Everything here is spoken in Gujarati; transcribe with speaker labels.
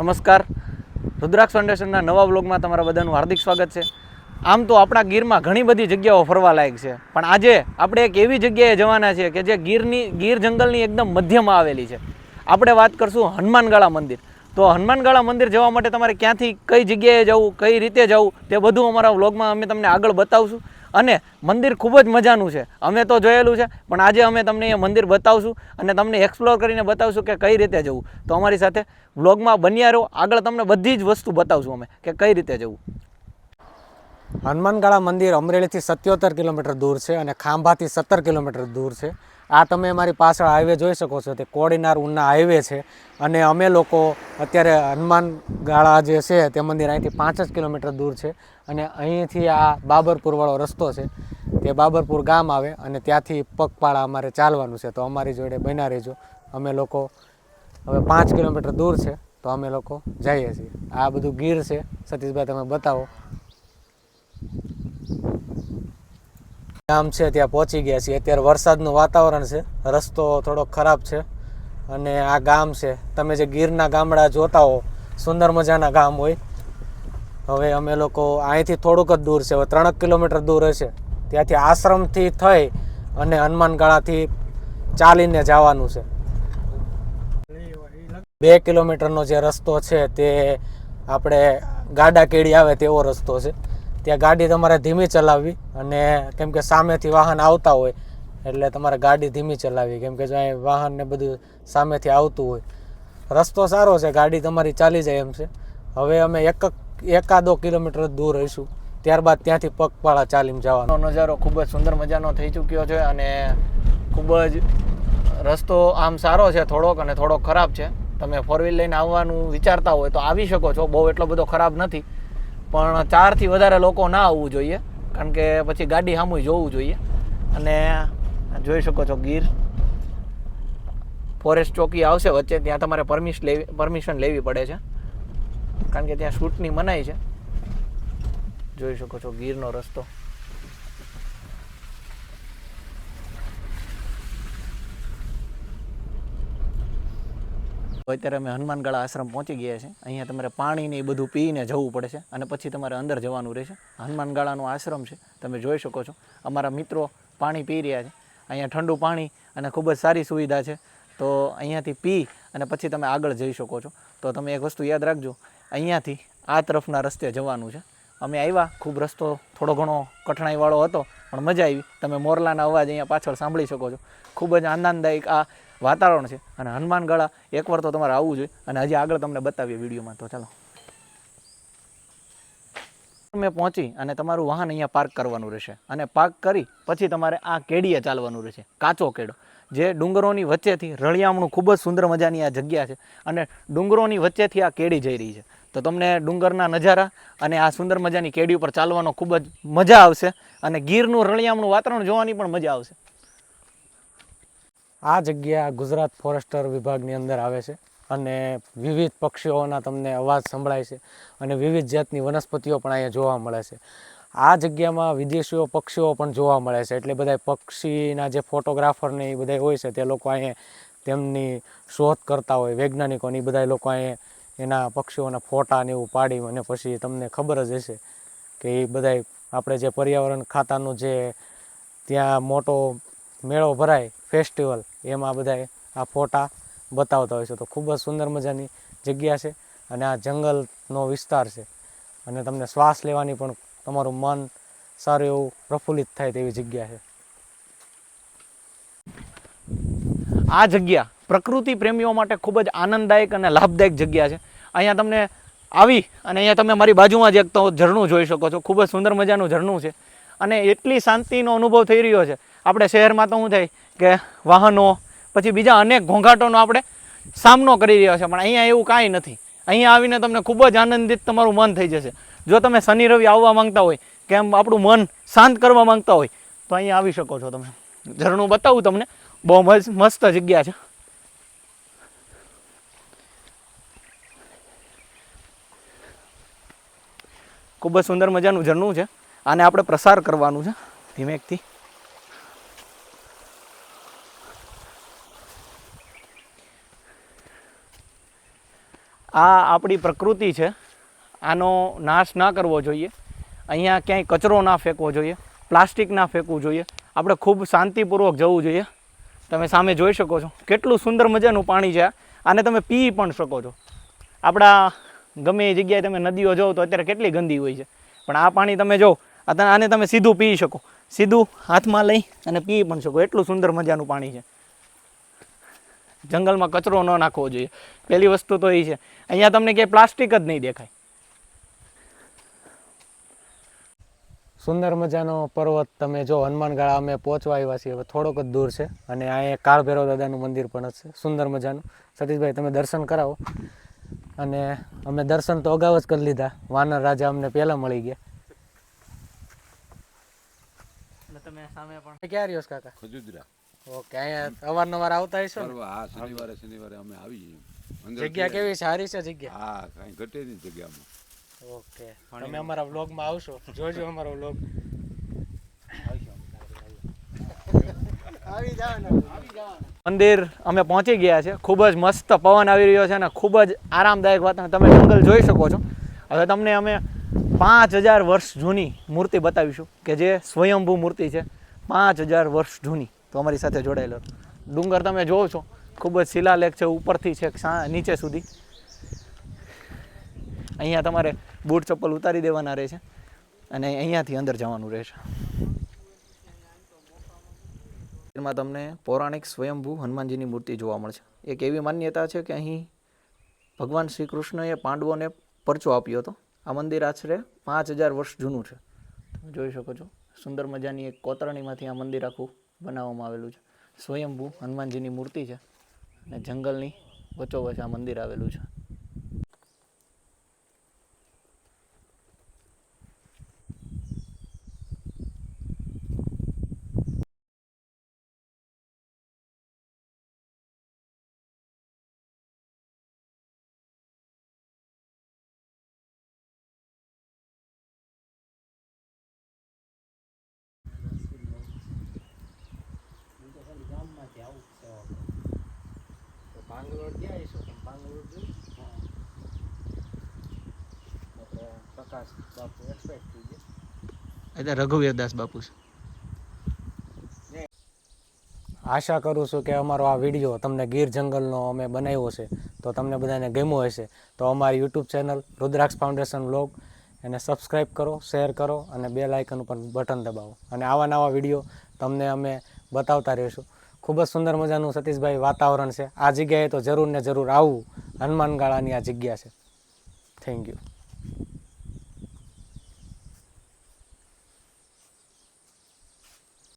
Speaker 1: નમસ્કાર. રુદ્રાક્ષ ફાઉન્ડેશનના નવા બ્લોગમાં તમારા બધાનું હાર્દિક સ્વાગત છે. આમ તો આપણા ગીરમાં ઘણી બધી જગ્યાઓ ફરવા લાયક છે. પણ આજે આપણે એક એવી જગ્યાએ જવાના છીએ કે જે ગીરની, ગીર જંગલની એકદમ મધ્યમાં આવેલી છે. આપણે વાત કરશું હનુમાનગાળા મંદિર. તો હનુમાનગાળા મંદિર જવા માટે તમારે ક્યાંથી કઈ જગ્યાએ જવું, કઈ રીતે જવું, તે બધું અમારા વ્લોગમાં અમે તમને આગળ બતાવશું. અને મંદિર ખૂબ જ મજાનું છે. અમે તો જોયેલું છે, પણ આજે અમે તમને એ મંદિર બતાવશું અને તમને એક્સપ્લોર કરીને બતાવશું કે કઈ રીતે જવું. તો અમારી સાથે વ્લોગમાં બન્યા રહો. આગળ તમને બધી જ વસ્તુ બતાવશું અમે કે કઈ રીતે જવું.
Speaker 2: હનુમાનગાળા મંદિર અમરેલીથી સત્યોતેર કિલોમીટર દૂર છે અને ખાંભાથી સત્તર કિલોમીટર દૂર છે. આ તમે અમારી પાછળ હાઈવે જોઈ શકો છો તે કોડીનાર ઉના હાઈવે છે. અને અમે લોકો અત્યારે હનુમાનગાળા જે છે તે મંદિર અહીંથી પાંચ જ કિલોમીટર દૂર છે. અને અહીંથી આ બાબરપુરવાળો રસ્તો છે તે બાબરપુર ગામ આવે અને ત્યાંથી પગપાળા અમારે ચાલવાનું છે. તો અમારી જોડે બન્યા રહેજો. અમે લોકો હવે પાંચ કિલોમીટર દૂર છે તો અમે લોકો જઈએ છીએ. આ બધું ગીર છે. સતીશભાઈ, તમે બતાવો. ગામ છે, ત્યાં પહોંચી ગયા છીએ. અત્યારે વરસાદનું વાતાવરણ છે, રસ્તો થોડો ખરાબ છે અને આ ગામ છે. તમે જે ગીરના ગામડા જોતા હો, સુંદર મજાના ગામ હોય. હવે અમે લોકો અહીંથી થોડુંક જ દૂર છે, હવે ત્રણેક કિલોમીટર દૂર હશે. ત્યાંથી આશ્રમથી થઈ અને હનુમાનગાળાથી ચાલીને જવાનું છે. બે કિલોમીટરનો જે રસ્તો છે, તે આપણે ગાડા કેડી આવે તેવો રસ્તો છે. ત્યાં ગાડી તમારે ધીમી ચલાવવી અને કેમ કે સામેથી વાહન આવતા હોય એટલે તમારે ગાડી ધીમી ચલાવવી, કેમ કે જો અહીં વાહન ને બધું સામેથી આવતું હોય. રસ્તો સારો છે, ગાડી તમારી ચાલી જાય એમ છે. હવે અમે એક એકાદો કિલોમીટર દૂર રહીશું. ત્યારબાદ ત્યાંથી પગપાળા ચાલીને જવાનો.
Speaker 1: નજારો ખૂબ જ સુંદર મજાનો થઈ ચૂક્યો છે અને ખૂબ જ રસ્તો આમ સારો છે થોડોક અને થોડોક ખરાબ છે. તમે ફોર વ્હીલ લઈને આવવાનું વિચારતા હોય તો આવી શકો છો, બહુ એટલો બધો ખરાબ નથી. પણ ચારથી વધારે લોકો ના આવવું જોઈએ, કારણ કે પછી ગાડી સામું જોવું જોઈએ. અને જોઈ શકો છો ગીર. ફોરેસ્ટ ચોકી આવશે વચ્ચે, ત્યાં તમારે પરમિશ લેવી, પરમિશન લેવી પડે છે. કારણ કે ત્યાં શૂટની મનાઈ છે. જોઈ શકો છો ગીરનો રસ્તો. અત્યારે અમે હનુમાનગાળા આશ્રમ પહોંચી ગયા છે. અહીંયા તમારે પાણીને એ બધું પીને જવું પડે છે અને પછી તમારે અંદર જવાનું રહેશે. હનુમાનગાળાનો આશ્રમ છે, તમે જોઈ શકો છો. અમારા મિત્રો પાણી પી રહ્યા છે. અહીંયા ઠંડુ પાણી અને ખૂબ જ સારી સુવિધા છે. તો અહીંયાથી પી અને પછી તમે આગળ જઈ શકો છો. તો તમે એક વસ્તુ યાદ રાખજો, અહીંયાથી આ તરફના રસ્તે જવાનું છે. અમે આવ્યા, ખૂબ રસ્તો થોડો ઘણો કઠણાઈવાળો હતો, પણ મજા આવી. તમે મોરલાના અવાજ અહીંયા પાછળ સાંભળી શકો છો. ખૂબ જ આનંદદાયક આ વાતાવરણ છે. અને હનુમાનગાળા એકવાર તો તમારે આવવું જોઈએ. અને હજી આગળ તમને બતાવીએ વિડીયોમાં. તો ચાલો. તમે પહોંચી અને તમારું વાહન અહીંયા પાર્ક કરવાનું રહેશે. અને પાર્ક કરી પછી તમારે આ કેડીએ ચાલવાનું રહેશે. કાચો કેડો. જે ડુંગરોની વચ્ચેથી રળિયામણું ખૂબ જ સુંદર મજાની આ જગ્યા છે. અને ડુંગરોની વચ્ચેથી આ કેડી જઈ રહી છે. તો તમને ડુંગરના નજારા અને આ સુંદર મજાની કેડી ઉપર ચાલવાનો ખૂબ જ મજા આવશે. અને ગીરનું રળિયામણું વાતાવરણ જોવાની પણ મજા આવશે.
Speaker 2: આ જગ્યા ગુજરાત ફોરેસ્ટર વિભાગની અંદર આવે છે અને વિવિધ પક્ષીઓના તમને અવાજ સંભળાય છે અને વિવિધ જાતની વનસ્પતિઓ પણ અહીંયા જોવા મળે છે. આ જગ્યામાં વિદેશીઓ પક્ષીઓ પણ જોવા મળે છે. એટલે બધા પક્ષીના જે ફોટોગ્રાફરને એ બધા હોય છે તે લોકો અહીંયા તેમની શોધ કરતા હોય, વૈજ્ઞાનિકોને એ બધા લોકો અહીંયા એના પક્ષીઓના ફોટા ને એવું પાડી અને પછી તમને ખબર જ હશે કે એ બધા આપણે જે પર્યાવરણ ખાતાનું જે ત્યાં મોટો મેળો ભરાય ફેસ્ટિવલ, એમાં બધા આ ફોટા બતાવતા હોય છે. તો ખૂબ જ સુંદર મજાની જગ્યા છે અને આ જંગલનો વિસ્તાર છે. અને તમને શ્વાસ લેવાની પણ તમારું મન સારું એવું પ્રફુલ્લિત થાય તેવી જગ્યા છે.
Speaker 1: આ જગ્યા પ્રકૃતિ પ્રેમીઓ માટે ખૂબ જ આનંદદાયક અને લાભદાયક જગ્યા છે. અહીંયા તમને આવી અને અહીંયા તમે મારી બાજુમાં જ એક તો ઝરણું જોઈ શકો છો. ખૂબ જ સુંદર મજાનું ઝરણું છે. અને એટલી શાંતિનો અનુભવ થઈ રહ્યો છે. આપણે શહેરમાં તો શું થાય કે વાહનો, પછી બીજા અનેક ઘોંઘાટોનો આપણે સામનો કરી રહ્યા છે. પણ અહીંયા એવું કાંઈ નથી. અહીંયા આવીને તમને ખૂબ જ આનંદિત તમારું મન થઈ જશે. જો તમે શનિ રવિ આવવા માંગતા હોય, કે એમ આપણું મન શાંત કરવા માંગતા હોય, તો અહીંયા આવી શકો છો તમે. ઝરણું બતાવું તમને. બહુ મસ્ત જગ્યા છે. ખૂબ જ સુંદર મજાનું ઝરણું છે. આને આપણે પ્રસાર કરવાનું છે, ધીમેકથી. આ આપણી પ્રકૃતિ છે, આનો નાશ ના કરવો જોઈએ. અહીંયા ક્યાંય કચરો ના ફેંકવો જોઈએ, પ્લાસ્ટિક ના ફેંકવું જોઈએ. આપણે ખૂબ શાંતિપૂર્વક જવું જોઈએ. તમે સામે જોઈ શકો છો, કેટલું સુંદર મજાનું પાણી છે. આને તમે પી પણ શકો છો. આપણા ગમે એ જગ્યાએ તમે નદીઓ જાઓ તો અત્યારે કેટલી ગંદી હોય છે. પણ આ પાણી તમે જો આને તમે સીધું પી શકો. સીધું હાથમાં લઈ અને પી પણ શકો. એટલું સુંદર મજાનું પાણી છે. જંગલમાં કચરો ન નાખવો જોઈએ. પહેલી વસ્તુ તો એ છે. અહીંયા તમને ક્યાંય પ્લાસ્ટિક જ નહીં દેખાય.
Speaker 2: સુંદર મજાનો પર્વત તમે જો હનુમાનગાળા અમે પહોંચવા આવ્યા છીએ. હવે થોડોક જ દૂર છે અને અહીંયા કાળભૈરવ દાદાનું મંદિર પણ છે સુંદર મજાનું. સતીશભાઈ, તમે દર્શન કરાવો. અને અમે દર્શન તો અગાઉ જ કરી લીધા. વાનર રાજા અમને પહેલાં મળી ગયા.
Speaker 1: તમે સામે પણ.
Speaker 2: ક્યાં રહ્યો કાકા?
Speaker 3: ખજુદરા.
Speaker 2: ઓકે અહીંયા અવારનવાર આવતા હશો ને?
Speaker 3: હા શનિવારે શનિવારે અમે આવી
Speaker 2: જગ્યા કેવી સારી છે જગ્યા?
Speaker 3: હા કાંઈ ઘટે નહીં જગ્યામાં.
Speaker 2: ઓકે તમે અમારા વ્લોગમાં આવશો. જોજો અમારો વ્લોગ. આવી જાવ
Speaker 1: મંદિર અમે પહોંચી ગયા છે. ખૂબ જ મસ્ત પવન આવી રહ્યો છે અને ખૂબ જ આરામદાયક વાતાવરણ. તમે જંગલ જોઈ શકો છો. હવે તમને અમે પાંચ હજાર વર્ષ જૂની મૂર્તિ બતાવીશું કે જે સ્વયંભૂ મૂર્તિ છે. પાંચ હજાર વર્ષ જૂની. તો અમારી સાથે જોડાયેલો ડુંગર તમે જોવો છો. ખૂબ જ શિલાલેખ છે, ઉપરથી છે નીચે સુધી. અહીંયા તમારે બૂટ ચપ્પલ ઉતારી દેવાના રહે છે અને અહીંયાથી અંદર જવાનું રહેશે. એમાં તમને પૌરાણિક સ્વયંભૂ હનુમાનજીની મૂર્તિ જોવા મળશે. એક એવી માન્યતા છે કે અહીં ભગવાન શ્રી કૃષ્ણએ પાંડવોને પરચો આપ્યો હતો. આ મંદિર આશરે પાંચ હજાર વર્ષ જૂનું છે. તમે જોઈ શકો છો. સુંદર મજાની એક કોતરણીમાંથી આ મંદિર આખું બનાવવામાં આવેલું છે. સ્વયંભૂ હનુમાનજીની મૂર્તિ છે અને જંગલની વચ્ચોવચ આ મંદિર આવેલું છે.
Speaker 2: પાંગરોળ ક્યાં આવીશું તમે પાંગરોળ જોયું આપણે પ્રકાશ બાપુ એક્સપેક્ટ થઈ ગયા.
Speaker 1: એટલે રઘુવીરદાસ બાપુ છે.
Speaker 2: આશા કરું છું કે અમારો આ વીડિયો તમને ગીર જંગલનો અમે બનાવ્યો છે તો તમને બધાને ગમ્યો હશે. તો અમારી YouTube channel Rudraksh foundation blog એને સબસ્ક્રાઈબ કરો શેર કરો અને બે લાઇકન ઉપર બટન દબાવો. અને આવા નવા વીડિયો તમને અમે બતાવતા રહીશું. ખૂબ જ સુંદર મજાનું સતીશભાઈ વાતાવરણ છે. આ જગ્યાએ તો જરૂર ને જરૂર આવવું હનુમાનગાળાની આ જગ્યા છે. Thank you